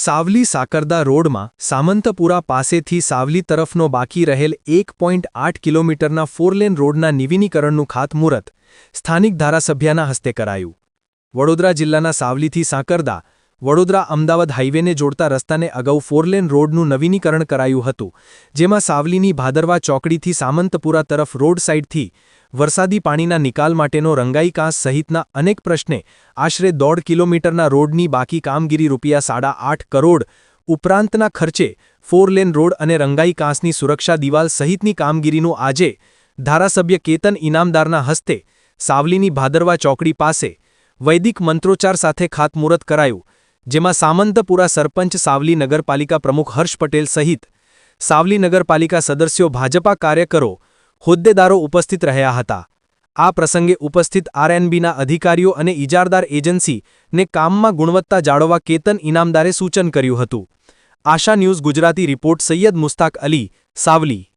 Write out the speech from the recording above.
સાવલી સાકરદા રોડમાં સામંતપુરા પાસેથી સાવલી તરફનો બાકી રહેલ એક કિલોમીટરના ફોરલેન રોડના નિવિનીકરણનું ખાતમુહૂર્ત સ્થાનિક ધારાસભ્યના હસ્તે કરાયું. વડોદરા જિલ્લાના સાવલીથી સાંકરદા વડોદરા અમદાવાદ હાઇવેને જોડતા રસ્તાને અગાઉ ફોરલેન રોડનું નવીનીકરણ કરાયું હતું, જેમાં સાવલીની ભાદરવા ચોકડીથી સામંતપુરા તરફ રોડ સાઇડથી વરસાદી પાણીના નિકાલ માટેનો રંગાઈ કાંસ સહિતના અનેક પ્રશ્ને આશરે દોઢ કિલોમીટરના રોડની બાકી કામગીરી રૂપિયા સાડા કરોડ ઉપરાંતના ખર્ચે ફોરલેન રોડ અને રંગાઈ કાંસની સુરક્ષા દિવાલ સહિતની કામગીરીનું આજે ધારાસભ્ય કેતન ઇનામદારના હસ્તે સાવલીની ભાદરવા ચોકડી પાસે વૈદિક મંત્રોચ્ચાર સાથે ખાતમુહૂર્ત કરાયું. જેમાં સામંતપુરા સરપંચ સાવલી નગરપાલિકા પ્રમુખ હર્ષ પટેલ સહિત સાવલી નગરપાલિકા સદસ્યો ભાજપા કાર્યકરો હોદ્દેદારો ઉપસ્થિત રહ્યા હતા. આ પ્રસંગે ઉપસ્થિત આરએનબીના અધિકારીઓ અને ઇજારદાર એજન્સીને કામમાં ગુણવત્તા જાળવવા કેતન ઇનામદારે સૂચન કર્યું હતું. Asha news Gujarati report Syed Mustak Ali, Savli.